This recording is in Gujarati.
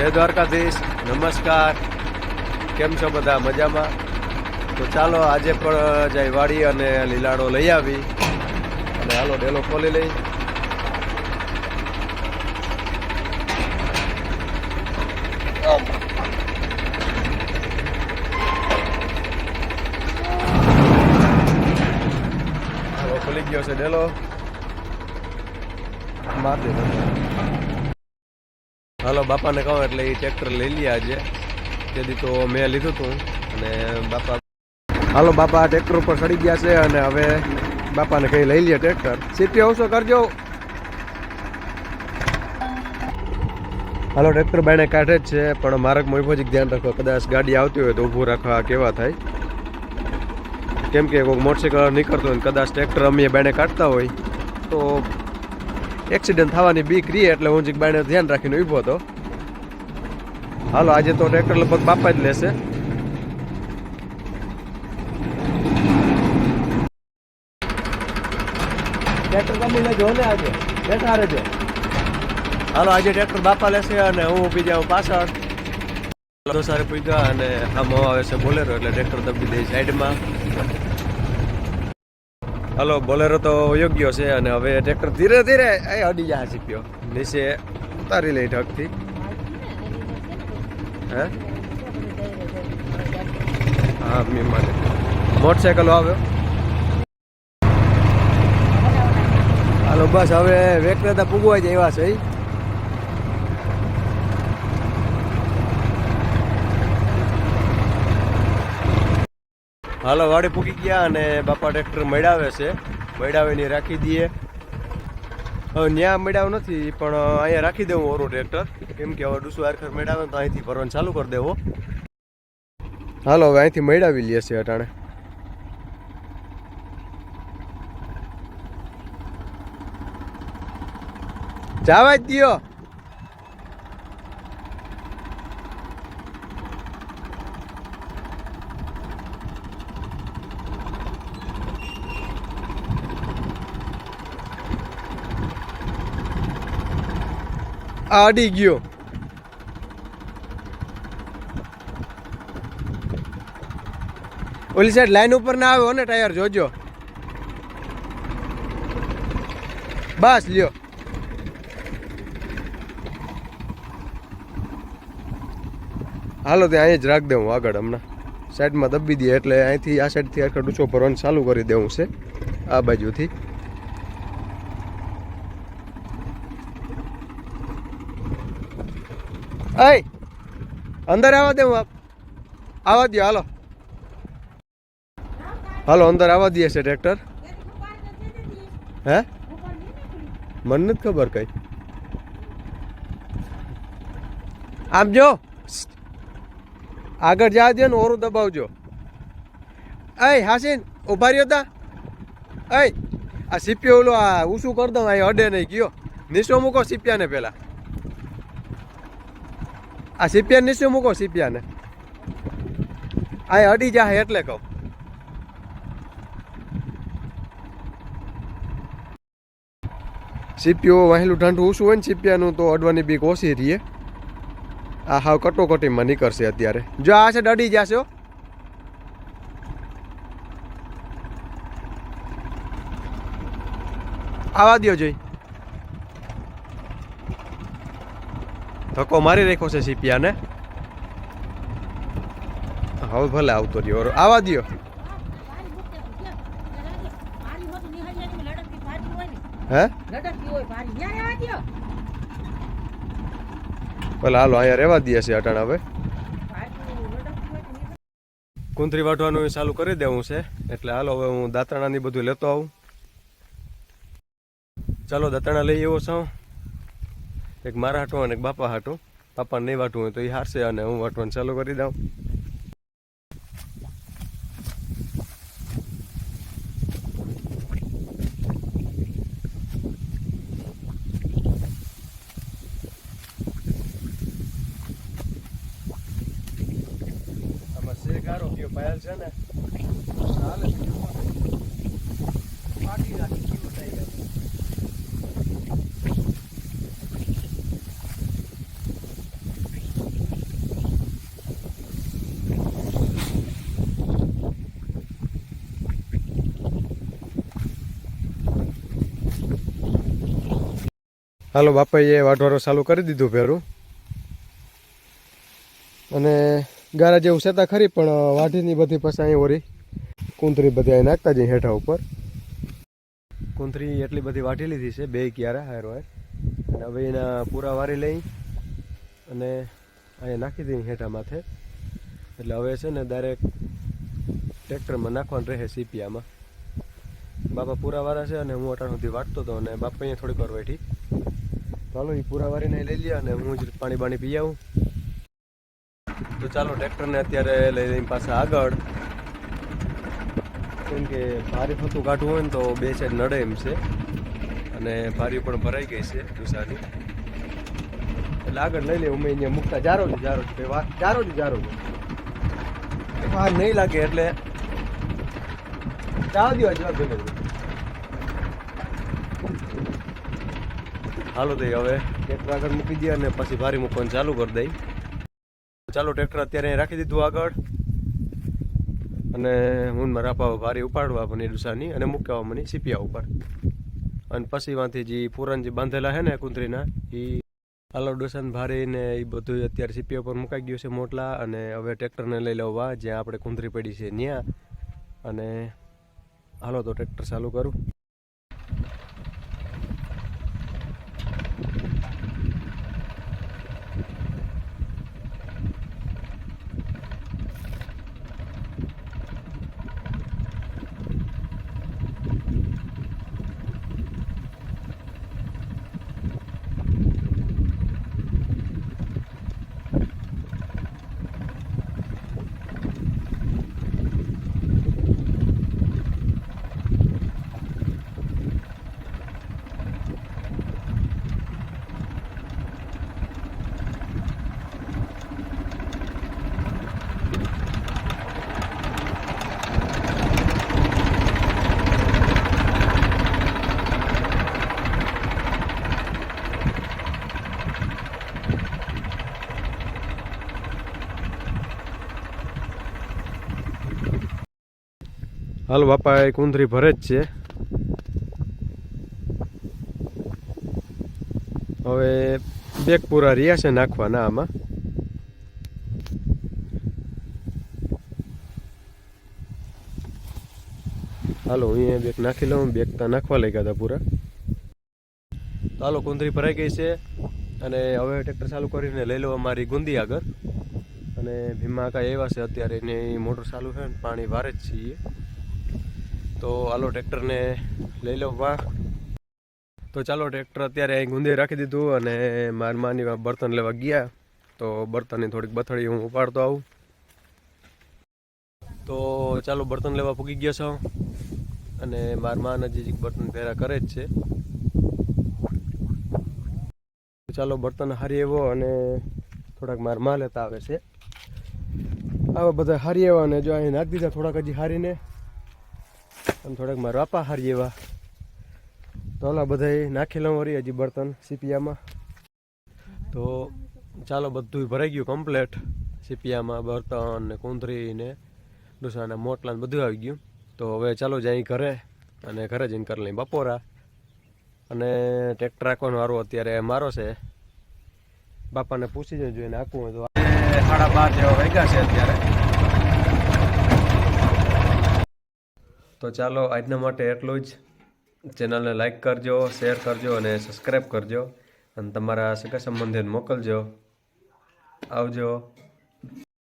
જય દ્વારકાધીશ, નમસ્કાર. કેમ છો બધા? મજામાં? તો ચાલો આજે પણ જાય વાડી અને લીલાડો લઈ આવી. અને હાલો, ડેલો ખોલી લઈ. ખોલી ગયો છે ડેલો. માર હાલો, બાપાને કહો એટલે એ ટ્રેક્ટર લઈ લે આજે. તેથી તો મેં લીધું હતું અને બાપા હાલો, બાપા ટ્રેક્ટર ઉપર ચડી ગયા છે અને હવે બાપાને કઈ લઈ લે ટ્રેક્ટર સીટી અવસો કરજો. હાલો ટ્રેક્ટર બાયણે કાઢે જ છે, પણ માર્ગ જ ધ્યાન રાખો કદાચ ગાડી આવતી હોય તો ઊભું રાખવા કેવા થાય. કેમ કે કોઈ મોટરસાઇકલ નીકળતો હોય કદાચ ટ્રેક્ટર અમે બાયણે કાઢતા હોય, તો એક્સિડન્ટ થવાની બીક રહી એટલે હું જીક બાયણે ધ્યાન રાખીને ઊભો હતો. હાલો આજે તો ટ્રેક્ટર લગભગ બાપા જ લેશે. ટ્રેક્ટર કંપની લેજો ને આજે. બેઠા રહેજો. હાલો આજે ટ્રેક્ટર બાપા લેશે અને હું ઊભી જાઉં પાછળ. દોસારે પૂગ્યા અને આમ આવે છે બોલેરો એટલે ટ્રેક્ટર દબી દે સાઈડમાં. હલો, બોલેરો તો યોગ્ય છે અને હવે ટ્રેક્ટર ધીરે ધીરે એ અડી જાય શીખ્યો નીચે ઉતારી લઈ ઢગથી. હે? હા, મી માટે મોટરસાયકલ આવ્યો હાલો, બસ, હવે વેકનેતા પૂગવા જ એવા છે. હાલો, વાડી પૂકી ગયા અને બાપા ટ્રેક્ટર મેળાવે છે. મળાવીને રાખી દઈએ. હવે ન્યા મળ્યા નથી, પણ અહીંયા રાખી દેવું ઓરું ટ્રેક્ટર. કેમ કે હવે ડુસુ આરખર મેળાવે તો અહીંથી ભરવાનું ચાલુ કરી દેવો. હાલો, હવે અહીંથી મળાવી લઈએ છે અટાણે. જવા જ દ્યો. આ અડી ગયો ઓલી સાઈડ લાઈન ઉપર ના આવ્યો ને ટાયર જોજો. બસ, લ્યો. હાલો, ત્યાં અહીં જ રાખ દઉં આગળ હમણાં. સાઈડમાં દબી દઈએ એટલે અહીંથી આ સાઈડથી આખા ડૂચો ભરવાનું ચાલુ કરી દેવું છે? આ બાજુથી. અય અંદર આવવા દે આપ. આવવા દો હાલો. હાલો, અંદર આવવા દે છે ટ્રેક્ટર. હે? મને નથી ખબર કઈ. આમ જો. આગળ જવા દે ને ઓરું દબાવજો. અય હાસીન ઊભા રહ્યો તા. અય આ સીપીઓ ઓલો આ ઊંચું કરી દઉં, અહીં અડે નહીં, ગયો. નીચો મૂકો સીપિયાને પેલા. આ સીપિયા નીચે મૂકો? સીપિયાને આ અડી જાય એટલે કહું. સીપીઓ વહેલું ઠંડુ ઓછું હોય ને સીપિયાનું તો અડવાની બીક ઓછી રહીએ આ હાવ કટોકટીમાં નીકળશે અત્યારે. જો આ છે ડડી જશે. આવા દો જોઈ. ધક્કો મારી રાખ્યો છે સીપિયાને. હવે ભલે આવતો રહ્યો. આવા દ્યો. હે? ભલે હાલો, અહીંયા રહેવા દઈએ છે અટાણા હવે. કુંતરી વાટવાનું ચાલુ કરી દેવું છે. એટલે હાલો, હવે હું દાંતણાની બધું લેતો આવું. ચાલો દાંતણા લઈ એવો છું. એક મારા હાટું અને એક બાપા હાટું. પાપાને નહીં વાટવું હોય તો એ હારશે અને હું વાટવાનું ચાલુ કરી દઉં. આમાં છે ગારો કયો પાયલ છે ને? હાલો, બાપાએ વાઢવારો ચાલુ કરી દીધું ભેરું. અને ગારા જેવું સેતા ખરી, પણ વાઢીની બધી પછી અહીં ઓરી. કુંતરી બધી અહીં નાખતા જઈએ હેઠા ઉપર. કુંતરી એટલી બધી વાટી લીધી છે, બે ક્યારે હાર હાર અને હવે એના પૂરા વારી લઈ અને અહીંયા નાખી દઈએ હેઠા માથે. એટલે હવે છે ને ડાયરેક્ટ ટ્રેક્ટરમાં નાખવાનું રહે સીપિયામાં બાપા પૂરા વાળા છે અને હું અટાણ સુધી વાટતો હતો અને બાપા અહીંયા થોડીક વાર બેઠી. ચાલો એ પૂરા વારીને લઈ લઈએ અને હું જ પાણી બાણી પી આવું. તો ચાલો, ટ્રેક્ટરને અત્યારે લઈ લઈને પાછા આગળ. કેમ કે ભારે ફતું કાઢવું હોય ને તો બે સાઈડ નડે એમ છે. અને ભારી પણ ભરાઈ ગઈ છે દુસાની એટલે આગળ લઈ લે અમે અહીંયા મૂકતા. જારો જ, જારો છે જારો જ, જારો છે વાર નહીં લાગે એટલે. જવા દો જવા દો હાલો દઈ, હવે ટ્રેક્ટર આગળ મૂકી દઈએ અને પછી ભારી મૂકવાનું ચાલુ કરી દઈ. ચાલો ટ્રેક્ટર અત્યારે રાખી દીધું આગળ. અને હું મારા પાવ ભારી ઉપાડવા મને ડુસાની અને મૂકવા મને સીપિયા ઉપર. અને પછી વાંથી જે પૂરણ જે બાંધેલા છે ને કુંતરીના એ હાલો ડોસાન ભારી ને એ બધું અત્યારે સીપિયા ઉપર મુકાઈ ગયું છે મોટલા. અને હવે ટ્રેક્ટરને લઈ લેવા, જ્યાં આપણે કુંતરી પડી છે ત્યાં અને હાલો તો ટ્રેક્ટર ચાલુ કરું. હાલ બાપા, એ કુંદરી ભરે જ છે. હવે બેગ પૂરા રહ્યા છે નાખવાના આમાં. હાલો અહીંયા બેગ નાખી લઉં, બેગ તો નાખવા લઈ ગયા હતા પૂરા હાલો, કુંદરી ભરાઈ ગઈ છે. અને હવે ટ્રેક્ટર ચાલુ કરીને લઈ લો અમારી ગુંદી આગળ. અને ભીમા કાંઈ એવા છે અત્યારે એને મોટર ચાલુ છે ને, પાણી વારે જ છીએ. તો હાલો ટ્રેક્ટરને લઈ લો વાહ તો ચાલો ટ્રેક્ટર અત્યારે અહીં ગુંદે રાખી દીધું અને મારા માની બર્તન લેવા ગયા. તો બર્તનની થોડીક બથડી હું ઉપાડતો આવું. તો ચાલો બર્તન લેવા પૂગી ગયો છો. અને મારા માં નજીક બર્તન ભેરા કરે જ છે. ચાલો બર્તન હારી એવો અને થોડાક મારમાં લેતા આવે છે. આવા બધા હારી એવા અને જો અહીં નાખી દીધા થોડાક હજી હારીને. અને થોડાક મારા બાપા જેવા. તો ઓલા બધા નાખી લઉં વળી હજી બર્તન સીપિયામાં. તો ચાલો બધું ભરાઈ ગયું કમ્પ્લેટ સીપિયામાં બર્તન ને કુંદરી ને ડુસાના મોટલા ને બધું આવી ગયું. તો હવે ચાલો જઈ ઘરે અને ઘરે જઈને કરી લઈ બપોરા. અને ટ્રેક્ટર રાખવાનો વારો અત્યારે મારો છે. બાપાને પૂછી જજો જોઈને આખું હોય તો. સાડા બાર જેવા વાગ્યા છે અત્યારે. તો ચાલો આજના માટે એટલું જ. ચેનલને લાઇક કરજો, શેર કરજો અને સબસ્ક્રાઈબ કરજો. અને તમારા સગા સંબંધીને મોકલજો. આવજો.